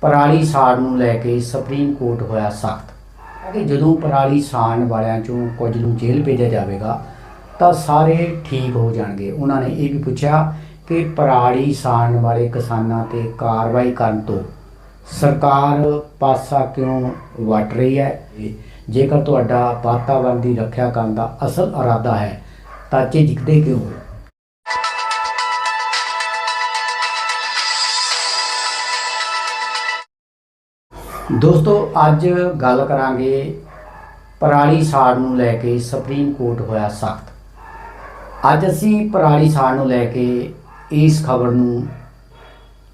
ਪਰਾਲੀ ਸਾੜ ਨੂੰ ਲੈ ਕੇ ਸੁਪਰੀਮ ਕੋਰਟ ਹੋਇਆ ਸਖਤ। ਕਿ ਜਦੋਂ ਪਰਾਲੀ ਸਾੜਨ ਵਾਲਿਆਂ ਚੋਂ ਕੁਝ ਨੂੰ ਜੇਲ੍ਹ ਭੇਜਿਆ ਜਾਵੇਗਾ, ਤਾਂ ਸਾਰੇ ਠੀਕ ਹੋ ਜਾਣਗੇ। ਉਹਨਾਂ ਨੇ ਇਹ ਵੀ ਪੁੱਛਿਆ ਕਿ ਪਰਾਲੀ ਸਾੜਨ ਵਾਲੇ ਕਿਸਾਨਾਂ ਤੇ ਕਾਰਵਾਈ ਕਰਨ ਤੋਂ ਸਰਕਾਰ ਪਾਸਾ ਕਿਉਂ ਵਟ ਰਹੀ ਹੈ? ਜੇਕਰ ਤੁਹਾਡਾ ਵਾਤਾਵਰਣ ਦੀ ਰੱਖਿਆ ਕਰਨ ਦਾ ਅਸਲ ਇਰਾਦਾ ਹੈ, ਤਾਂ ਝਿਜਕਦੇ ਕਿਉਂ ਹੋ? ਦੋਸਤੋ, ਅੱਜ ਗੱਲ ਕਰਾਂਗੇ ਪਰਾਲੀ ਸਾੜ ਨੂੰ ਲੈ ਕੇ ਸੁਪਰੀਮ ਕੋਰਟ ਹੋਇਆ ਸਖਤ। ਅੱਜ ਅਸੀਂ ਪਰਾਲੀ ਸਾੜ ਨੂੰ ਲੈ ਕੇ ਇਸ ਖਬਰ ਨੂੰ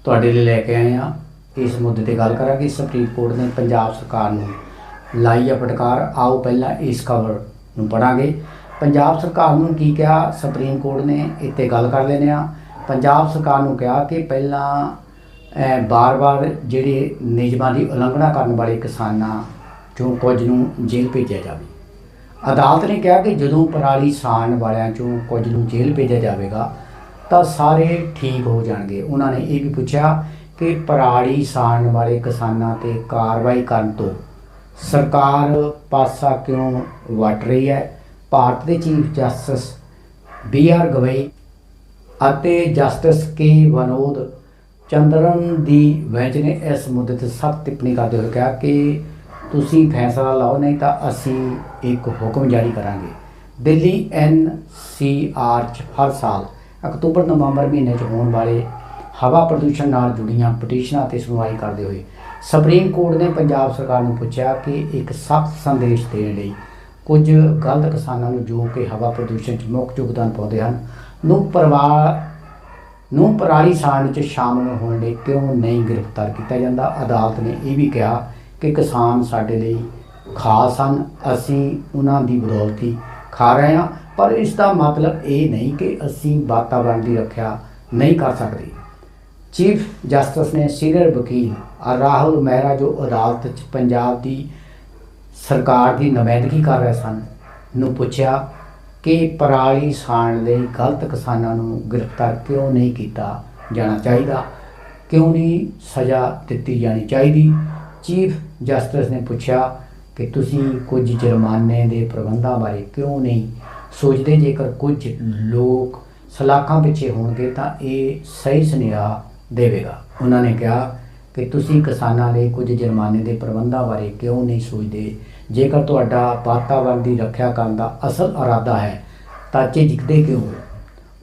ਤੁਹਾਡੇ ਲਈ ਲੈ ਕੇ ਆਏ ਹਾਂ। ਇਸ ਮੁੱਦੇ ਤੇ ਗੱਲ ਕਰਾਂਗੇ। ਸੁਪਰੀਮ ਕੋਰਟ ਨੇ ਪੰਜਾਬ ਸਰਕਾਰ ਨੂੰ ਲਾਈ ਹੈ ਫਟਕਾਰ। ਆਓ ਪਹਿਲਾਂ ਇਸ ਖਬਰ ਨੂੰ ਪੜਾਂਗੇ ਪੰਜਾਬ ਸਰਕਾਰ ਨੂੰ ਕੀ ਕਿਹਾ? ਸੁਪਰੀਮ ਕੋਰਟ ਨੇ ਇੱਥੇ ਗੱਲ ਕਰ ਲੈਨੇ ਆ ਪੰਜਾਬ ਸਰਕਾਰ ਨੂੰ ਕਿਹਾ ਕਿ ਪਹਿਲਾਂ ਬਾਰ-ਬਾਰ ਜਿਹੜੇ ਨਿਯਮਾਂ ਦੀ ਉਲੰਘਣਾ ਕਰਨ ਵਾਲੇ ਕਿਸਾਨਾਂ ਚੋਂ ਕੁਝ ਨੂੰ ਜੇਲ੍ਹ ਭੇਜਿਆ ਜਾਵੇ। ਅਦਾਲਤ ਨੇ ਕਿਹਾ ਕਿ ਜਦੋਂ ਪਰਾਲੀ ਸਾੜਨ ਵਾਲਿਆਂ ਚੋਂ ਕੁਝ ਨੂੰ ਜੇਲ੍ਹ ਭੇਜਿਆ ਜਾਵੇਗਾ, ਤਾਂ ਸਾਰੇ ਠੀਕ ਹੋ ਜਾਣਗੇ। ਉਹਨਾਂ ਨੇ ਇਹ ਵੀ ਪੁੱਛਿਆ ਕਿ ਪਰਾਲੀ ਸਾੜਨ ਵਾਲੇ ਕਿਸਾਨਾਂ ਤੇ ਕਾਰਵਾਈ ਕਰਨ ਤੋਂ ਸਰਕਾਰ ਪਾਸਾ ਕਿਉਂ ਵਟ ਰਹੀ ਹੈ? ਭਾਰਤ ਦੇ chief justice B R Gavai ਅਤੇ ਜਸਟਿਸ ਕੇ ਵਿਨੋਦ ਚੰਦਰਨ ਦੀ ਬੈਂਚ ਨੇ ਇਸ ਮੁੱਦੇ ਤੇ ਸਖਤ ਟਿੱਪਣੀ ਕਰਦੇ ਹੋਏ ਕਿਹਾ ਕਿ ਤੁਸੀਂ ਫੈਸਲਾ ਲਾਓ, ਨਹੀਂ ਤਾਂ ਅਸੀਂ ਇੱਕ ਹੁਕਮ ਜਾਰੀ ਕਰਾਂਗੇ। ਦਿੱਲੀ ਐਨ ਸੀ ਆਰ ਚ ਹਰ ਸਾਲ ਅਕਤੂਬਰ, ਨਵੰਬਰ ਮਹੀਨੇ ਚ ਹੋਣ ਵਾਲੇ ਹਵਾ ਪ੍ਰਦੂਸ਼ਣ ਨਾਲ ਜੁੜੀਆਂ ਪਟੀਸ਼ਨਾਂ ਤੇ ਸੁਣਵਾਈ ਕਰਦੇ ਹੋਏ ਸੁਪਰੀਮ ਕੋਰਟ ਨੇ ਪੰਜਾਬ ਸਰਕਾਰ ਨੂੰ ਪੁੱਛਿਆ ਕਿ ਇੱਕ ਸਖਤ ਸੰਦੇਸ਼ ਦੇਣ ਲਈ ਕੁਝ ਗਲਤ ਕਿਸਾਨਾਂ ਨੂੰ ਜੋ ਕਿ ਹਵਾ ਪ੍ਰਦੂਸ਼ਣ 'ਚ ਮੁੱਖ ਯੋਗਦਾਨ ਪਾਉਂਦੇ ਹਨ, ਨੂੰ ਪਰਿਵਾਰ ਨੂੰ ਪਰਾਲੀ ਸਾੜਨ 'ਚ ਸ਼ਾਮਲ ਹੋਣ ਲਈ ਕਿਉਂ ਨਹੀਂ ਗ੍ਰਿਫਤਾਰ ਕੀਤਾ ਜਾਂਦਾ? ਅਦਾਲਤ ਨੇ ਇਹ ਵੀ ਕਿਹਾ ਕਿ ਕਿਸਾਨ ਸਾਡੇ ਲਈ ਖਾਸ ਹਨ। ਅਸੀਂ ਉਹਨਾਂ ਦੀ ਬਦੌਲਤੀ ਖਾ ਰਹੇ ਹਾਂ। ਪਰ ਇਸ ਦਾ ਮਤਲਬ ਇਹ ਨਹੀਂ ਕਿ ਅਸੀਂ ਵਾਤਾਵਰਣ ਦੀ ਰੱਖਿਆ ਨਹੀਂ ਕਰ ਸਕਦੇ। ਚੀਫ ਜਸਟਿਸ ਨੇ ਸੀਨੀਅਰ ਵਕੀਲ ਰਾਹੁਲ ਮਹਿਰਾ, ਜੋ ਅਦਾਲਤ 'ਚ ਪੰਜਾਬ ਦੀ ਸਰਕਾਰ ਦੀ ਨੁਮਾਇੰਦਗੀ ਕਰ ਰਹੇ ਸਨ, ਨੂੰ ਪੁੱਛਿਆ ਕਿ ਪਰਾਲੀ ਸਾਣ ਲਈ ਗਲਤ ਕਿਸਾਨਾਂ ਨੂੰ ਗ੍ਰਿਫਤਾਰ ਕਿਉਂ ਨਹੀਂ ਕੀਤਾ ਜਾਣਾ ਚਾਹੀਦਾ? ਕਿਉਂ ਨਹੀਂ ਸਜ਼ਾ ਦਿੱਤੀ ਜਾਣੀ ਚਾਹੀਦੀ? ਚੀਫ ਜਸਟਿਸ ਨੇ ਪੁੱਛਿਆ ਕਿ ਤੁਸੀਂ ਕੁਝ ਜੁਰਮਾਨੇ ਦੇ ਪ੍ਰਬੰਧਾਂ ਬਾਰੇ ਕਿਉਂ ਨਹੀਂ ਸੋਚਦੇ? ਜੇਕਰ ਕੁਝ ਲੋਕ ਸਲਾਖਾਂ ਪਿੱਛੇ ਹੋਣਗੇ ਤਾਂ ਇਹ ਸਹੀ ਸੁਨੇਹਾ ਦੇਵੇਗਾ। ਉਹਨਾਂ ਨੇ ਕਿਹਾ ਕਿ ਤੁਸੀਂ ਕਿਸਾਨਾਂ ਲਈ ਕੁਝ ਜੁਰਮਾਨੇ ਦੇ ਪ੍ਰਬੰਧਾਂ ਬਾਰੇ ਕਿਉਂ ਨਹੀਂ ਸੋਚਦੇ? ਜੇਕਰ ਤੁਹਾਡਾ ਵਾਤਾਵਰਣ ਦੀ ਰੱਖਿਆ ਕਰਨ ਦਾ ਅਸਲ ਇਰਾਦਾ ਹੈ, ਤਾਂ ਝਿਜਕਦੇ ਕਿਉਂ? ਹੋ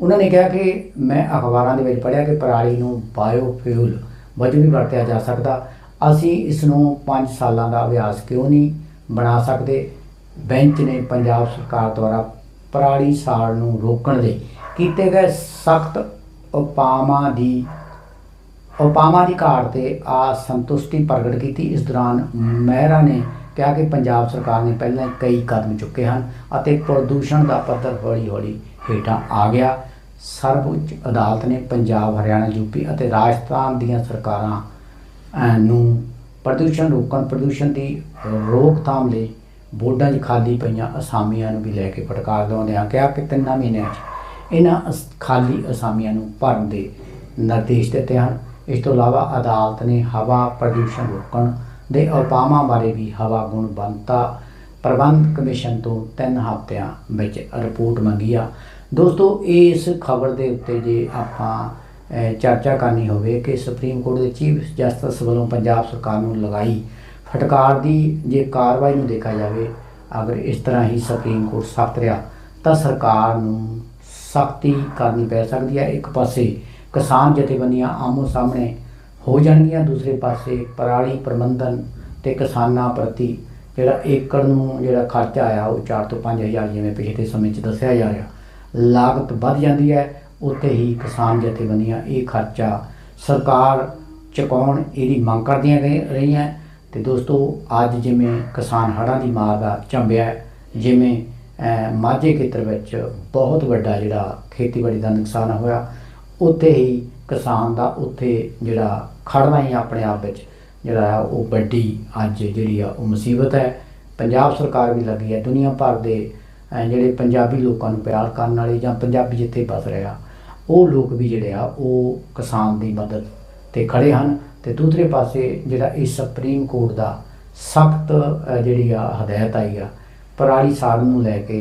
ਉਹਨਾਂ ਨੇ ਕਿਹਾ ਕਿ ਮੈਂ ਅਖਬਾਰਾਂ ਦੇ ਵਿੱਚ ਪੜ੍ਹਿਆ ਕਿ ਪਰਾਲੀ ਨੂੰ ਬਾਇਓਫਿਊਲ ਵਜੋਂ ਵੀ ਵਰਤਿਆ ਜਾ ਸਕਦਾ। ਅਸੀਂ ਇਸ ਨੂੰ 5 ਸਾਲਾਂ ਦਾ ਅਭਿਆਸ ਕਿਉਂ ਨਹੀਂ ਬਣਾ ਸਕਦੇ? ਬੈਂਚ ਨੇ ਪੰਜਾਬ ਸਰਕਾਰ ਦੁਆਰਾ ਪਰਾਲੀ ਸਾੜ ਨੂੰ ਰੋਕਣ ਲਈ ਕੀਤੇ ਗਏ ਸਖਤ ਉਪਾਵਾਂ ਦੀ ਉਪਾਵਾਂ ਦੀ ਘਾਟ ਤੇ ਆ ਪ੍ਰਗਟ ਕੀਤੀ। ਇਸ ਦੌਰਾਨ ਮਹਿਰਾ ਨੇ ਕਿਹਾ ਕਿ ਪੰਜਾਬ ਸਰਕਾਰ ਨੇ ਪਹਿਲਾਂ ਕਈ ਕਦਮ ਚੁੱਕੇ ਹਨ ਅਤੇ ਪ੍ਰਦੂਸ਼ਣ ਦਾ ਪੱਧਰ ਹੌਲੀ-ਹੌਲੀ ਹੇਠਾਂ ਆ ਗਿਆ। ਸਰਵਉੱਚ ਅਦਾਲਤ ਨੇ ਪੰਜਾਬ, ਹਰਿਆਣਾ ਯੂਪੀ ਅਤੇ ਰਾਜਸਥਾਨ ਦੀਆਂ ਸਰਕਾਰਾਂ ਨੂੰ ਪ੍ਰਦੂਸ਼ਣ ਰੋਕਣ, ਪ੍ਰਦੂਸ਼ਣ ਦੀ ਰੋਕਥਾਮ ਲਈ ਬੋਰਡਾਂ 'ਚ ਖਾਲੀ ਪਈਆਂ ਅਸਾਮੀਆਂ ਨੂੰ ਵੀ ਲੈ ਕੇ ਫਟਕਾਰ ਦਿਵਾਉਂਦਿਆਂ ਕਿਹਾ ਕਿ ਤਿੰਨਾਂ ਮਹੀਨਿਆਂ 'ਚ ਇਹਨਾਂ ਅਸ- ਖਾਲੀ ਅਸਾਮੀਆਂ ਨੂੰ ਭਰਨ ਦੇ ਨਿਰਦੇਸ਼ ਦਿੱਤੇ ਹਨ। ਇਸ ਤੋਂ ਇਲਾਵਾ ਅਦਾਲਤ ਨੇ ਹਵਾ ਪ੍ਰਦੂਸ਼ਣ ਰੋਕਣ ਦੇ ਉਪਾਵਾਂ ਬਾਰੇ ਵੀ ਹਵਾ ਗੁਣਵੰਤਾ ਪ੍ਰਬੰਧ ਕਮਿਸ਼ਨ ਤੋਂ 3 ਹਫ਼ਤਿਆਂ ਵਿੱਚ ਰਿਪੋਰਟ ਮੰਗੀ ਆ। ਦੋਸਤੋ, ਇਸ ਖਬਰ ਦੇ ਉੱਤੇ ਜੇ ਆਪਾਂ ਚਰਚਾ ਕਰਨੀ ਹੋਵੇ ਕਿ ਸੁਪਰੀਮ ਕੋਰਟ ਦੇ ਚੀਫ ਜਸਟਿਸ ਵੱਲੋਂ ਪੰਜਾਬ ਸਰਕਾਰ ਨੂੰ ਲਗਾਈ ਫਟਕਾਰ ਦੀ ਜੇ ਕਾਰਵਾਈ ਨੂੰ ਦੇਖਿਆ ਜਾਵੇ, ਅਗਰ ਇਸ ਤਰ੍ਹਾਂ ਹੀ ਸੁਪਰੀਮ ਕੋਰਟ ਸਖਤ ਰਿਹਾ ਤਾਂ ਸਰਕਾਰ ਨੂੰ ਸਖਤੀ ਕਰਨੀ ਪੈ ਸਕਦੀ ਹੈ ਇੱਕ ਪਾਸੇ ਕਿਸਾਨ ਜਥੇਬੰਦੀਆਂ ਆਮੋ ਸਾਹਮਣੇ ਹੋ ਜਾਣਗੀਆਂ। ਦੂਸਰੇ ਪਾਸੇ ਪਰਾਲੀ ਪ੍ਰਬੰਧਨ ਤੇ ਕਿਸਾਨਾਂ ਪ੍ਰਤੀ ਜਿਹੜਾ ਏਕੜ ਨੂੰ ਜਿਹੜਾ ਖਰਚਾ ਆਇਆ, ਉਹ 4 ਤੋਂ 5000 ਜਿਵੇਂ ਪਿਛਲੇ ਸਮੇਂ 'ਚ ਦੱਸਿਆ ਜਾ ਰਿਹਾ, ਲਾਗਤ ਵੱਧ ਜਾਂਦੀ ਹੈ। ਉੱਥੇ ਹੀ ਕਿਸਾਨ ਜਥੇਬੰਦੀਆਂ ਇਹ ਖਰਚਾ ਸਰਕਾਰ ਚੁਕਾਉਣ ਇਹਦੀ ਮੰਗ ਕਰਦੀਆਂ ਗਏ ਰਹੀਆਂ। ਤੇ ਦੋਸਤੋ, ਅੱਜ ਜਿਵੇਂ ਕਿਸਾਨ ਹੜ੍ਹਾਂ ਦੀ ਮਾਰ ਦਾ ਝੰਬਿਆ ਜਿਵੇਂ ਮਾਝੇ ਖੇਤਰ ਵਿੱਚ ਬਹੁਤ ਵੱਡਾ ਜਿਹੜਾ ਖੇਤੀਬਾੜੀ ਦਾ ਨੁਕਸਾਨ ਹੋਇਆ ਉੱਥੇ ਹੀ ਕਿਸਾਨ ਦਾ ਉੱਥੇ ਜਿਹੜਾ ਖੜਨਾ ਹੀ ਆਪਣੇ ਆਪ ਵਿੱਚ। ਜਿਹੜਾ ਹੈ ਉਹ ਵੱਡੀ ਅੱਜ ਜਿਹੜੀ ਆ ਉਹ ਮੁਸੀਬਤ ਹੈ। ਪੰਜਾਬ ਸਰਕਾਰ ਵੀ ਲੱਗੀ ਹੈ ਦੁਨੀਆ ਭਰ ਦੇ ਜਿਹੜੇ ਪੰਜਾਬੀ ਲੋਕਾਂ ਨੂੰ ਪਿਆਰ ਕਰਨ ਵਾਲੇ ਜਾਂ ਪੰਜਾਬੀ ਜਿੱਥੇ ਬਸ ਰਿਹਾ ਉਹ ਲੋਕ ਵੀ ਜਿਹੜੇ ਆ ਉਹ ਕਿਸਾਨ ਦੀ ਮਦਦ ਤੇ ਖੜੇ ਹਨ। ਤੇ ਦੂਸਰੇ ਪਾਸੇ ਜਿਹੜਾ ਇਹ ਸੁਪਰੀਮ ਕੋਰਟ ਦਾ ਸਖਤ ਜਿਹੜੀ ਆ ਹਦਾਇਤ ਆਈ ਆ, ਪਰਾਲੀ ਸਾੜ ਨੂੰ ਲੈ ਕੇ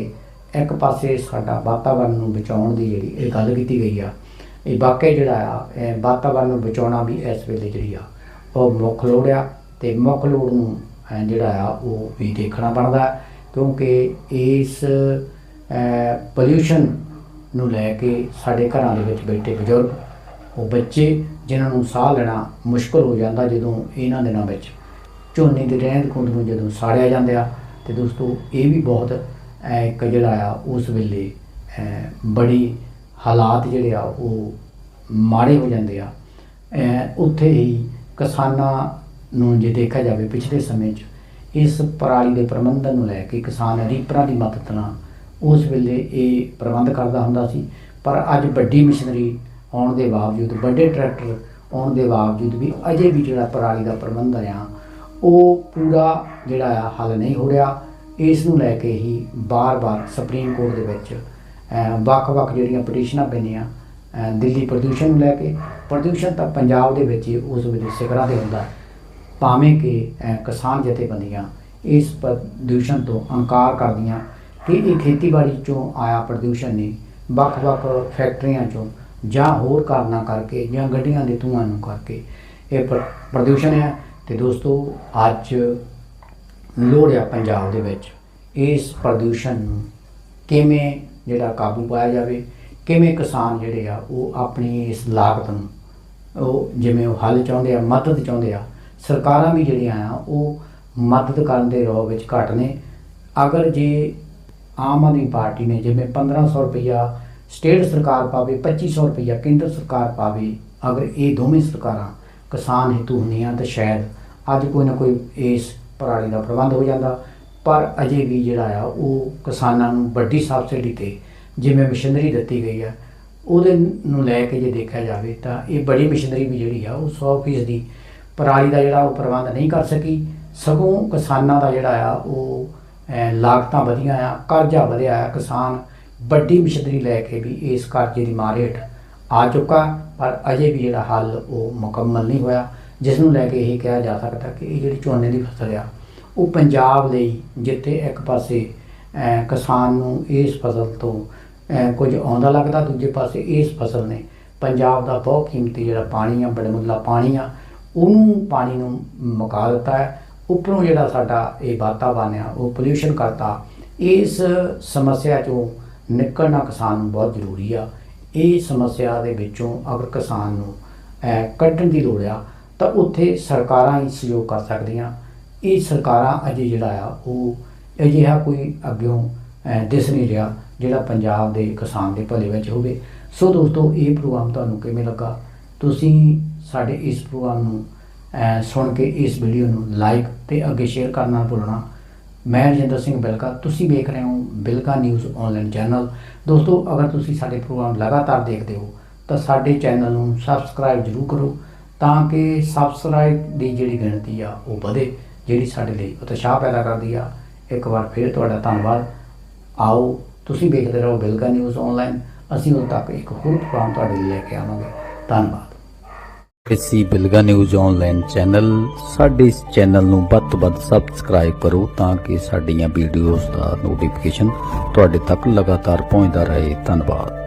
ਇੱਕ ਪਾਸੇ ਸਾਡਾ ਵਾਤਾਵਰਨ ਨੂੰ ਬਚਾਉਣ ਦੀ ਜਿਹੜੀ ਇਹ ਗੱਲ ਕੀਤੀ ਗਈ ਆ ਇਹ ਵਾਕਈ ਜਿਹੜਾ ਆ ਵਾਤਾਵਰਨ ਨੂੰ ਬਚਾਉਣਾ ਵੀ ਇਸ ਵੇਲੇ ਜਿਹੜੀ ਆ, ਉਹ ਮੁੱਖ ਲੋੜ ਆ ਤੇ ਮੁੱਖ ਲੋੜ ਨੂੰ ਜਿਹੜਾ ਆ, ਉਹ ਵੀ ਦੇਖਣਾ ਬਣਦਾ ਕਿਉਂਕਿ ਇਸ ਪੋਲਿਊਸ਼ਨ ਨੂੰ ਲੈ ਕੇ ਸਾਡੇ ਘਰਾਂ ਦੇ ਵਿੱਚ ਬੈਠੇ ਬਜ਼ੁਰਗ, ਉਹ ਬੱਚੇ ਜਿਨ੍ਹਾਂ ਨੂੰ ਸਾਹ ਲੈਣਾ ਮੁਸ਼ਕਲ ਹੋ ਜਾਂਦਾ ਜਦੋਂ ਇਹਨਾਂ ਦਿਨਾਂ ਵਿੱਚ, ਝੋਨੇ ਦੀ ਰਹਿੰਦ ਖੂੰਹਦ ਨੂੰ ਜਦੋਂ ਸਾੜਿਆ ਜਾਂਦਾ ਤੇ ਦੋਸਤੋ ਇਹ ਵੀ ਬਹੁਤ ਇੱਕ ਜਿਹੜਾ ਆ, ਉਸ ਵੇਲੇ ਬੜੀ ਹਾਲਾਤ ਜਿਹੜੇ ਆ, ਉਹ ਮਾੜੇ ਹੋ ਜਾਂਦੇ ਆ। ਉੱਥੇ ਹੀ ਕਿਸਾਨਾਂ ਨੂੰ ਜੇ ਦੇਖਿਆ ਜਾਵੇ ਪਿਛਲੇ ਸਮੇਂ 'ਚ, ਇਸ ਪਰਾਲੀ ਦੇ ਪ੍ਰਬੰਧਨ ਨੂੰ ਲੈ ਕੇ ਕਿਸਾਨ ਰੀਪਰਾਂ ਦੀ ਮਦਦ ਨਾਲ ਉਸ ਵੇਲੇ ਇਹ ਪ੍ਰਬੰਧ ਕਰਦਾ ਹੁੰਦਾ ਸੀ। ਪਰ ਅੱਜ ਵੱਡੀ ਮਸ਼ੀਨਰੀ ਆਉਣ ਦੇ ਬਾਵਜੂਦ, ਵੱਡੇ ਟਰੈਕਟਰ ਆਉਣ ਦੇ ਬਾਵਜੂਦ ਵੀ ਅਜੇ ਵੀ ਜਿਹੜਾ ਪਰਾਲੀ ਦਾ ਪ੍ਰਬੰਧਨ ਆ, ਉਹ ਪੂਰਾ ਜਿਹੜਾ ਆ, ਹੱਲ ਨਹੀਂ ਹੋ ਰਿਹਾ। ਇਸ ਨੂੰ ਲੈ ਕੇ ਹੀ ਬਾਰ-ਬਾਰ ਸੁਪਰੀਮ ਕੋਰਟ ਦੇ ਵਿੱਚ ਵੱਖ-ਵੱਖ ਜਿਹੜੀਆਂ ਪਟੀਸ਼ਨਾਂ ਪੈਂਦੀਆਂ ਦਿੱਲੀ ਪ੍ਰਦੂਸ਼ਣ ਨੂੰ ਲੈ ਕੇ, ਪ੍ਰਦੂਸ਼ਣ ਤਾਂ ਪੰਜਾਬ ਦੇ ਵਿੱਚ ਹੀ ਉਸ ਵੇਲੇ ਸਿਖਰਾਂ ਤੇ ਹੁੰਦਾ। ਭਾਵੇਂ ਕਿ ਕਿਸਾਨ ਜਥੇਬੰਦੀਆਂ ਇਸ ਪ੍ਰਦੂਸ਼ਣ ਤੋਂ ਇਨਕਾਰ ਕਰਦੀਆਂ ਕਿ ਇਹ ਖੇਤੀਬਾੜੀ ਚੋਂ ਆਇਆ ਪ੍ਰਦੂਸ਼ਣ ਨਹੀਂ ਵੱਖ-ਵੱਖ ਫੈਕਟਰੀਆਂ ਚੋਂ ਜਾਂ ਹੋਰ ਕਾਰਨਾਂ ਕਰਕੇ ਜਾਂ ਗੱਡੀਆਂ ਦੇ ਧੂਆਂ ਨੂੰ ਕਰਕੇ ਇਹ ਪ੍ਰ- ਪ੍ਰਦੂਸ਼ਣ ਹੈ। ਤੇ ਦੋਸਤੋ, ਅੱਜ ਲੋੜ ਆ ਪੰਜਾਬ ਦੇ ਵਿੱਚ ਇਸ ਪ੍ਰਦੂਸ਼ਣ ਨੂੰ ਕਿਵੇਂ ਜਿਹੜਾ ਕਾਬੂ ਪਾਇਆ ਜਾਵੇ, ਕਿਵੇਂ ਕਿਸਾਨ ਜਿਹੜੇ ਆ, ਉਹ ਆਪਣੀ ਇਸ ਲਾਗਤ ਨੂੰ, ਉਹ ਜਿਵੇਂ ਉਹ ਹੱਲ ਚਾਹੁੰਦੇ ਆ, ਮਦਦ ਚਾਹੁੰਦੇ ਆ, ਸਰਕਾਰਾਂ ਵੀ ਜਿਹੜੀਆਂ ਆ, ਉਹ ਮਦਦ ਕਰਨ ਦੇ ਰੋਹ ਵਿੱਚ ਘੱਟ ਨੇ। ਅਗਰ ਜੇ ਆਮ ਆਦਮੀ ਪਾਰਟੀ ਨੇ, ਜਿਵੇਂ 1500 ਰੁਪਇਆ ਸਟੇਟ ਸਰਕਾਰ ਪਾਵੇ 2500 ਰੁਪਇਆ ਕੇਂਦਰ ਸਰਕਾਰ ਪਾਵੇ, ਅਗਰ ਇਹ ਦੋਵੇਂ ਸਰਕਾਰਾਂ ਕਿਸਾਨ ਹਿੱਤੂ ਹੁੰਦੀਆਂ, ਤਾਂ ਸ਼ਾਇਦ ਅੱਜ ਕੋਈ ਨਾ ਕੋਈ ਇਸ ਪਰਾਲੀ ਦਾ ਪ੍ਰਬੰਧ ਹੋ ਜਾਂਦਾ। ਪਰ ਅਜੇ ਵੀ ਜਿਹੜਾ ਆ, ਉਹ ਕਿਸਾਨਾਂ ਨੂੰ ਵੱਡੀ ਸਬਸਿਡੀ ਤੇ ਜਿਵੇਂ ਮਸ਼ੀਨਰੀ ਦਿੱਤੀ ਗਈ ਆ, ਉਹਦੇ ਨੂੰ ਲੈ ਕੇ ਜੇ ਦੇਖਿਆ ਜਾਵੇ ਤਾਂ ਇਹ ਬੜੀ ਮਸ਼ੀਨਰੀ ਵੀ ਜਿਹੜੀ ਆ, ਉਹ 100% ਦੀ ਪਰਾਲੀ ਦਾ ਜਿਹੜਾ ਉਹ ਪ੍ਰਬੰਧ ਨਹੀਂ ਕਰ ਸਕੀ। ਸਗੋਂ ਕਿਸਾਨਾਂ ਦਾ ਜਿਹੜਾ ਆ, ਉਹ ਲਾਗਤਾਂ ਵਧੀਆਂ ਆ, ਕਰਜ਼ਾ ਵਧਿਆ ਆ। ਕਿਸਾਨ ਵੱਡੀ ਮਸ਼ੀਨਰੀ ਲੈ ਕੇ ਵੀ ਇਸ ਕਰਜ਼ੇ ਦੀ ਮਾਰ ਹੇਠ ਆ ਚੁੱਕਾ, ਪਰ ਅਜੇ ਵੀ ਜਿਹੜਾ ਹੱਲ ਉਹ ਮੁਕੰਮਲ ਨਹੀਂ ਹੋਇਆ, ਜਿਸ ਨੂੰ ਲੈ ਕੇ ਇਹ ਕਿਹਾ ਜਾ ਸਕਦਾ ਕਿ ਇਹ ਜਿਹੜੀ ਝੋਨੇ ਦੀ ਫਸਲ ਆ ਉਹ ਪੰਜਾਬ ਲਈ ਜਿੱਥੇ ਇੱਕ ਪਾਸੇ ਕਿਸਾਨ ਨੂੰ ਇਸ ਫਸਲ ਤੋਂ ਕੁਝ ਆਉਂਦਾ ਲੱਗਦਾ, ਦੂਜੇ ਪਾਸੇ ਇਸ ਫਸਲ ਨੇ। ਪੰਜਾਬ ਦਾ ਬਹੁਤ ਕੀਮਤੀ ਜਿਹੜਾ ਪਾਣੀ ਆ, ਬੜੇ ਮੁੱਲਾ ਪਾਣੀ ਆ, ਉਹਨੂੰ ਪਾਣੀ ਨੂੰ ਮੁਕਾ ਦਿੱਤਾ ਹੈ। ਉੱਪਰੋਂ ਜਿਹੜਾ ਸਾਡਾ ਇਹ ਵਾਤਾਵਰਨ ਆ, ਉਹ ਪੋਲਿਊਸ਼ਨ ਕਰਤਾ। ਇਸ ਸਮੱਸਿਆ ਚੋਂ ਨਿਕਲਣਾ ਕਿਸਾਨ ਨੂੰ ਬਹੁਤ ਜ਼ਰੂਰੀ ਆ। ਇਹ ਸਮੱਸਿਆ ਦੇ ਵਿੱਚੋਂ ਅਗਰ ਕਿਸਾਨ ਨੂੰ ਕੱਢਣ ਦੀ ਲੋੜ ਆ, ਤਾਂ ਉੱਥੇ ਸਰਕਾਰਾਂ ਹੀ ਸਹਿਯੋਗ ਕਰ ਸਕਦੀਆਂ। ਇਹ ਸਰਕਾਰਾਂ ਅਜੇ ਜਿਹੜਾ ਆ, ਉਹ ਅਜਿਹਾ ਕੋਈ ਅੱਗਿਓਂ ਦਿਸ ਨਹੀਂ ਰਿਹਾ ਜਿਹੜਾ ਪੰਜਾਬ ਦੇ ਕਿਸਾਨ ਦੇ ਭਲੇ ਵਿੱਚ ਹੋਵੇ। ਸੋ ਦੋਸਤੋ, ਇਹ ਪ੍ਰੋਗਰਾਮ ਤੁਹਾਨੂੰ ਕਿਵੇਂ ਲੱਗਾ? ਤੁਸੀਂ ਸਾਡੇ ਇਸ ਪ੍ਰੋਗਰਾਮ ਨੂੰ ਸੁਣ ਕੇ ਇਸ ਵੀਡੀਓ ਨੂੰ ਲਾਈਕ ਤੇ ਅੱਗੇ ਸ਼ੇਅਰ ਕਰਨਾ ਨਾ ਭੁੱਲਣਾ ਮੈਂ ਰਜਿੰਦਰ ਸਿੰਘ ਬਿਲਕਾ। ਤੁਸੀਂ ਵੇਖ ਰਹੇ ਹੋ ਬਿਲਕਾ ਨਿਊਜ਼ ਆਨਲਾਈਨ ਚੈਨਲ। ਦੋਸਤੋ, ਅਗਰ ਤੁਸੀਂ ਸਾਡੇ ਪ੍ਰੋਗਰਾਮ ਲਗਾਤਾਰ ਦੇਖਦੇ ਹੋ, ਤਾਂ ਸਾਡੇ ਚੈਨਲ ਨੂੰ ਸਬਸਕ੍ਰਾਈਬ ਜ਼ਰੂਰ ਕਰੋ ਤਾਂ ਕਿ ਸਬਸਕ੍ਰਾਈਬ ਦੀ ਜਿਹੜੀ ਗਿਣਤੀ ਆ, ਉਹ ਵਧੇ। ਜਿਹੜੀ ਸਾਡੇ ਲਈ ਉਤਸ਼ਾਹ ਪੈਦਾ ਕਰਦੀ ਆ, ਇੱਕ ਵਾਰ ਫਿਰ ਤੁਹਾਡਾ ਧੰਨਵਾਦ। ਆਓ, ਤੁਸੀਂ ਵੇਖਦੇ ਰਹੋ ਬਿਲਕਾ ਨਿਊਜ਼ ਆਨਲਾਈਨ ਅਸੀਂ ਉਦੋਂ ਤੱਕ ਇੱਕ ਹੋਰ ਪ੍ਰੋਗਰਾਮ ਤੁਹਾਡੇ ਲਈ ਲੈ ਕੇ ਆਵਾਂਗੇ। ਧੰਨਵਾਦ। ਕਿਸੇ ਬਿਲਗਾ ਨਿਊਜ਼ ਆਨਲਾਈਨ ਚੈਨਲ ਸਾਡੇ ਇਸ ਚੈਨਲ ਨੂੰ ਵੱਧ ਤੋਂ ਵੱਧ ਸਬਸਕ੍ਰਾਈਬ ਕਰੋ ਤਾਂ ਕਿ ਸਾਡੀਆਂ ਵੀਡੀਓਜ਼ ਦਾ ਨੋਟੀਫਿਕੇਸ਼ਨ ਤੁਹਾਡੇ ਤੱਕ ਲਗਾਤਾਰ ਪਹੁੰਚਦਾ ਰਹੇ। ਧੰਨਵਾਦ।